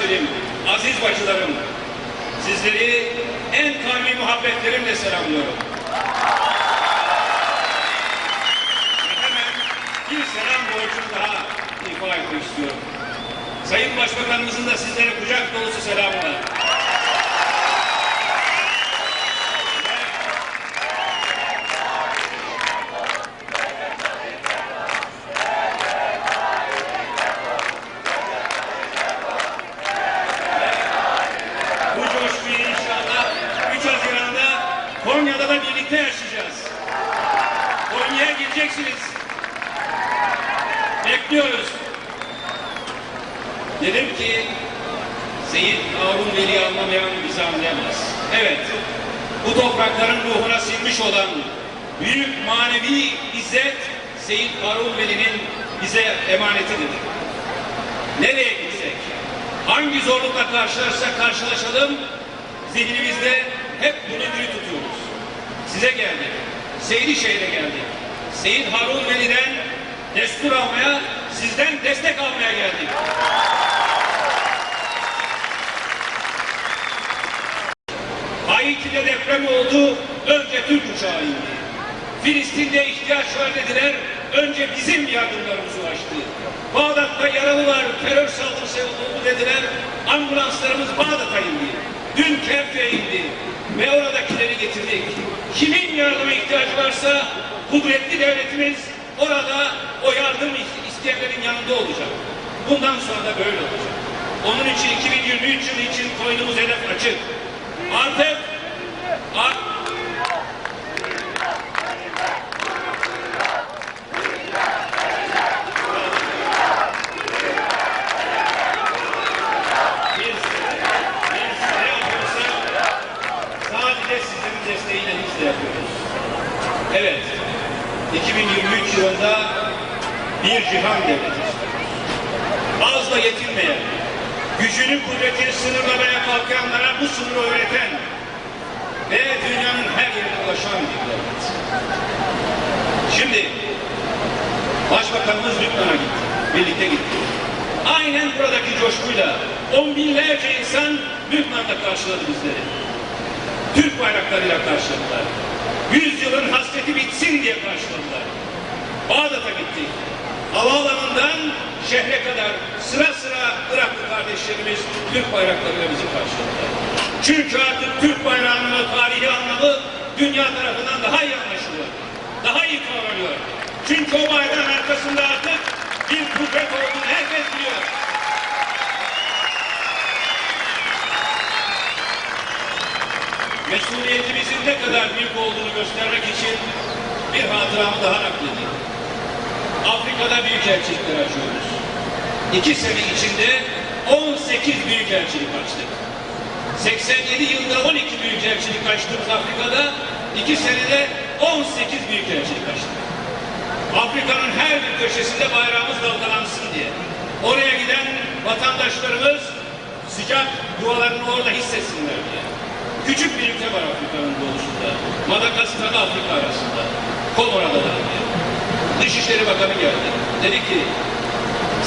kardeşlerim, aziz bacılarım, sizleri en kalbi muhabbetlerimle selamlıyorum. Hemen bir selam borcum daha ifa etmek istiyorum. Sayın Başbakanımızın da sizlere kucak dolusu selamı var. Bekliyoruz. Dedim ki Seyit Harun Veli anlamayan bizi anlayamaz. Evet, bu toprakların ruhuna sinmiş olan büyük manevi izzet Seyit Harun Veli'nin bize emanetidir. Nereye gitsek, hangi zorlukla karşılaşsak karşılaşalım, zihnimizde hep bunu diri tutuyoruz. Size geldik, Seydi Şehir'e geldik. Seyit Harun Veli'den destur almaya, sizden destek almaya geldik. Haiti'de deprem oldu, önce Türk uçağı indi. Filistin'de ihtiyaç var dediler, önce bizim yardımlarımız ulaştı. Bağdat'ta yaralı var, terör saldırısı oldu dediler, ambulanslarımız Bağdat'a indi. Dün Kerkük'e indi ve oradakileri getirdik. Kimin yardıma ihtiyacı varsa kudretli devletimiz orada o yardım isteyenlerin yanında olacak. Bundan sonra da böyle olacak. Onun için 2023 yılı için koyduğumuz hedef açık. Artık yapıyorsak sadece sizlerin desteğiyle yapıyoruz. Evet, 2023 yılında bir cihan devleti istiyoruz. Azla yetinmeyen, gücünü kudretini sınırlamaya kalkanlara bu sınırı öğreten ve dünyanın her yerine ulaşan bir devlet. Şimdi Başbakanımız Lübnan'a gitti. Birlikte gitti. Aynen buradaki coşkuyla on binlerce insan Lübnan'da karşıladı bizleri. Türk bayraklarıyla karşıladılar. Yüzyılın hasreti bitsin diye karşıladılar. Bağdat'a gittik. Havaalanından şehre kadar sıra sıra Iraklı kardeşlerimiz Türk bayraklarıyla bizi karşıladılar. Çünkü artık Türk bayrağının tarihi anlamı dünya tarafından daha iyi anlaşılıyor. Daha iyi kavranıyor. Çünkü o bayrağın arkasında artık bir kuvvet olduğunu herkes biliyor. Mesuliyetimizin ne kadar büyük olduğunu göstermek için bir hatıramı daha nakledeyim. Afrika'da büyükelçilikler açıyoruz. İki sene içinde 18 büyükelçilik açtık. 87 yılda 12 büyükelçilik açtığımız Afrika'da iki senede 18 büyükelçilik açtık. Afrika'nın her bir köşesinde bayrağımız dalgalansın diye. Oraya giden vatandaşlarımız sıcak dualarını orada hissetsinler diye. Küçük bir ülke var Afrika'nın doğusunda. Madagaskar'la Afrika arasında. Komor Adaları diye. Dışişleri Bakanı geldi. Dedi ki,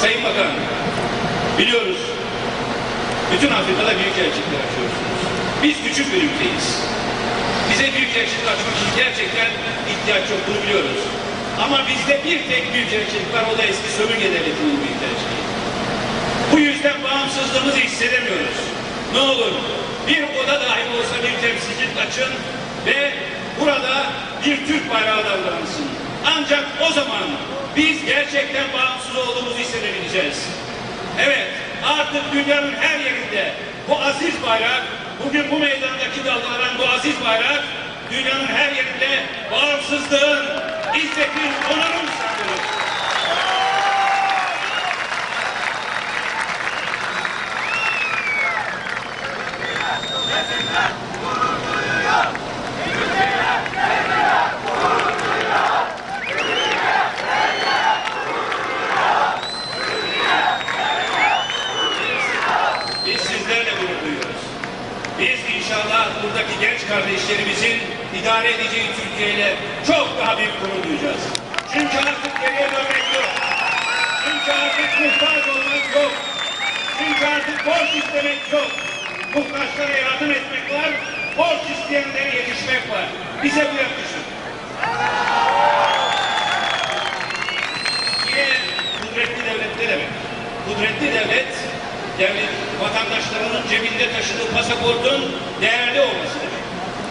Sayın Bakan, biliyoruz bütün Afrika'da büyük elçilikler açıyorsunuz. Biz küçük bir ülkeyiz. Bize büyük elçilik açmak için gerçekten ihtiyaç yoktur biliyoruz. Ama bizde bir tek büyük elçilik var, o da eski sömürge devletinin büyük elçiliği. Bu yüzden bağımsızlığımızı hissedemiyoruz. Ne olur bir oda dahi olsa bir temsilcilik açın ve burada bir Türk bayrağı dalgalansın. Ancak o zaman biz gerçekten bağımsız olduğumuzu hissedebileceğiz. Evet, artık dünyanın her yerinde bu aziz bayrak, bugün bu meydandaki dalgalanan bu aziz bayrak, dünyanın her yerinde bağımsızlığın, izzetin, onurun sembolü. Biz sizlerle gurur duyuyoruz. Biz inşallah buradaki genç kardeşlerimizin idare edeceği Türkiye ile çok daha büyük gurur duyacağız. Çünkü artık geriye dönmek yok. Çünkü Çünkü artık muhtaç olmak yok. Çünkü artık borç istemek yok. Muhtaçlara yardım etmek var. Borç isteyenlere yetişmek var. Bize bu yakışır. Yine kudretli devlet ne demek? Kudretli devlet, devlet vatandaşlarının cebinde taşıdığı pasaportun değerli olması demek.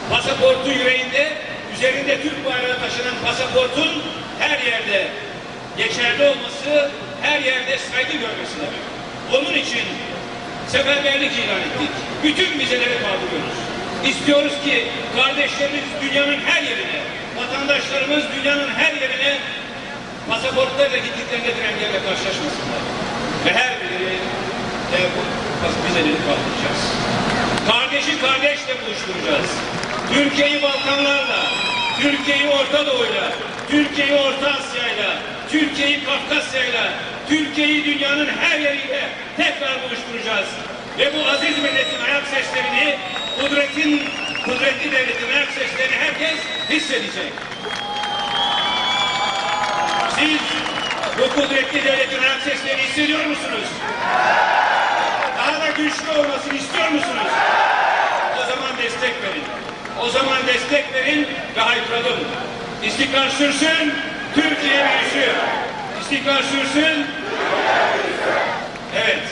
Pasaportu yüreğinde, üzerinde Türk bayrağı taşınan pasaportun her yerde geçerli olması, her yerde saygı görmesi demek. Onun için seferberlik ilan ettik. Bütün vizeleri kaldırıyoruz. İstiyoruz ki kardeşlerimiz dünyanın her yerine, vatandaşlarımız dünyanın her yerine pasaportlarla gittiklerinde bir engelle karşılaşmasınlar. Ve her biri bu vizeleri kaldıracağız. Kardeşi kardeşle buluşturacağız. Türkiye'yi Balkanlarla, Türkiye'yi Orta Doğu'yla, Türkiye'yi Orta Asya'yla, Türkiye'yi Kafkasya'yla, Türkiye'yi dünyanın her yeriyle tekrar buluşturacağız. Ve bu aziz milletin ayak seslerini, kudretin, kudretli devletin ayak seslerini herkes hissedecek. Siz bu kudretli devletin ayak seslerini hissediyor musunuz? Daha da güçlü olmasını istiyor musunuz? O zaman destek verin. O zaman destek verin ve haykıralım. İstiklal sürsün, Türkiye büyüsün. İstiklal sürsün. Evet,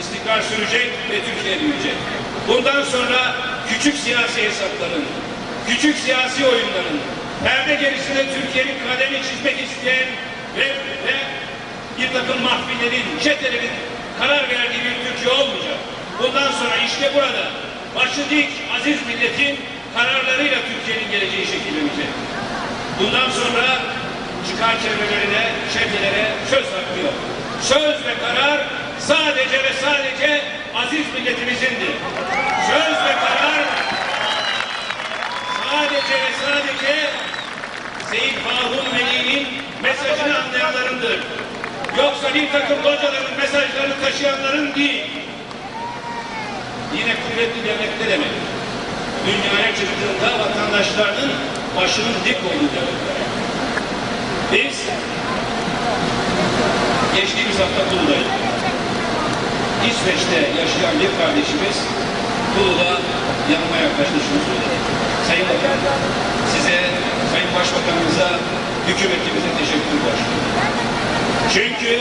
istikrar sürecek ve Türkiye büyüyecek. Bundan sonra küçük siyasi hesapların, küçük siyasi oyunların, perde gerisinde Türkiye'nin kaderini çizmek isteyen ve, ve bir takım mahfillerin, çetelerin karar verdiği bir Türkiye olmayacak. Bundan sonra işte burada başı dik aziz milletin kararlarıyla Türkiye'nin geleceği şekillenecek. Bundan sonra çıkar çevrelerine, çetelere söz hakkı. Söz ve karar sadece ve sadece aziz milletimizindir. Söz ve karar sadece ve sadece Seyit Harun Veli'nin mesajını anlayanlarındır. Yoksa bir takım hocaların mesajlarını taşıyanların değil. Yine kuvvetli devlet ne demek? Dünyaya çıktığında vatandaşlarının başının dik olduğu devlet. Biz geçtiğimiz hafta Tulu'daydık. İsveç'te yaşayan bir kardeşimiz Tulu'da yanıma yaklaştı şunu söyledi. Sayın Bakan, size, Sayın Başbakanımıza, hükümetimize teşekkür başlıyor. Çünkü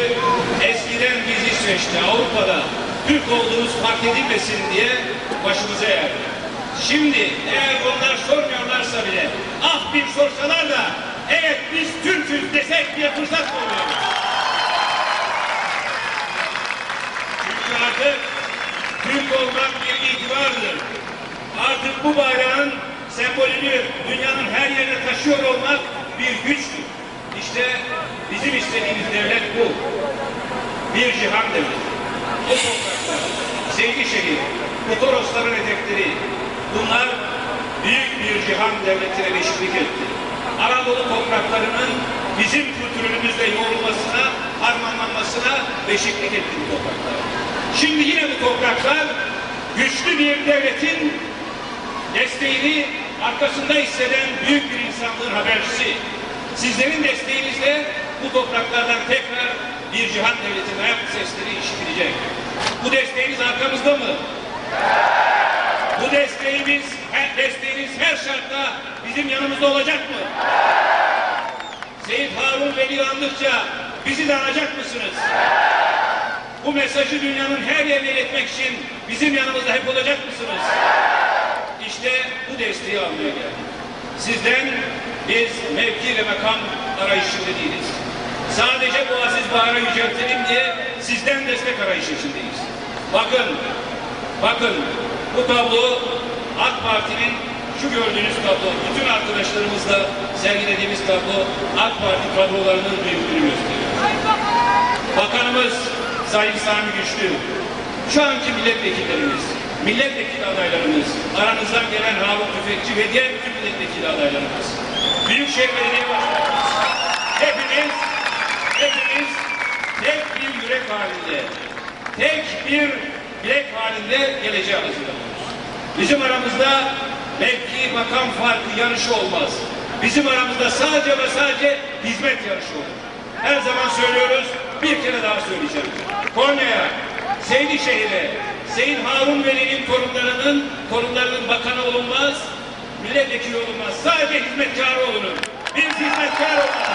eskiden biz İsveç'te, Avrupa'da Türk olduğumuz fark edilmesin diye başımıza eğerdik. Şimdi eğer onlar sormuyorlarsa bile, ah bir sorsalar da evet biz Türk'üz desek diye fırsat oluyor. Çünkü artık Türk olmak bir itibardır. Artık bu bayrağın sembolünü dünyanın her yerine taşıyor olmak bir güçtür. İşte bizim istediğimiz devlet bu. Bir cihan devleti. Bu topraklar, Zeydişehir, bu Torosların etekleri, bunlar büyük bir cihan devletine beşiklik etti. Anadolu topraklarının bizim kültürümüzle yoğrulmasına, harmanlanmasına beşiklik etti bu topraklar. Şimdi yine bu topraklar güçlü bir devletin desteğini arkasında hisseden büyük bir insanlığın habercisi. Sizlerin desteğinizle bu topraklardan tekrar bir cihan devletinin ayak sesleri işitilecek. Bu desteğiniz arkamızda mı? Bu desteğimiz, her desteğiniz her şartta bizim yanımızda olacak mı? Seyit Harun Veli andıkça bizi de anacak mısınız? Bu mesajı dünyanın her yerine iletmek için bizim yanımızda hep olacak mısınız? İşte bu desteği almaya geldik. Sizden biz mevki ve makam arayışında değiliz. Sadece bu aziz bağrı yüceltelim diye sizden destek arayışı içindeyiz. Bakın, bakın bu tablo AK Parti'nin şu gördüğünüz tablo, bütün arkadaşlarımızla sergilediğimiz tablo AK Parti kadrolarının büyüklüğünü gösteriyor. Bakanımız Sayın Sami Güçlü, şu anki milletvekillerimiz, milletvekili adaylarımız, aranızdan gelen Harun Tüfekçi ve diğer bütün milletvekili adaylarımız, Büyükşehir Belediye Başkanımız, hepimiz, hepimiz tek bir yürek halinde, tek bir bilek halinde geleceğe hazırlanıyoruz. Bizim aramızda mevki, makam farkı yarışı olmaz. Bizim aramızda sadece ve sadece hizmet yarışı olur. Her zaman söylüyoruz, bir kere daha söyleyeceğim. Konya'ya, Seydişehir'e, Sayın Harun Veli'nin torunlarının, torunlarının bakanı olunmaz, milletvekili olunmaz. Sadece hizmetkarı olunur. Biz hizmetkar olmaz.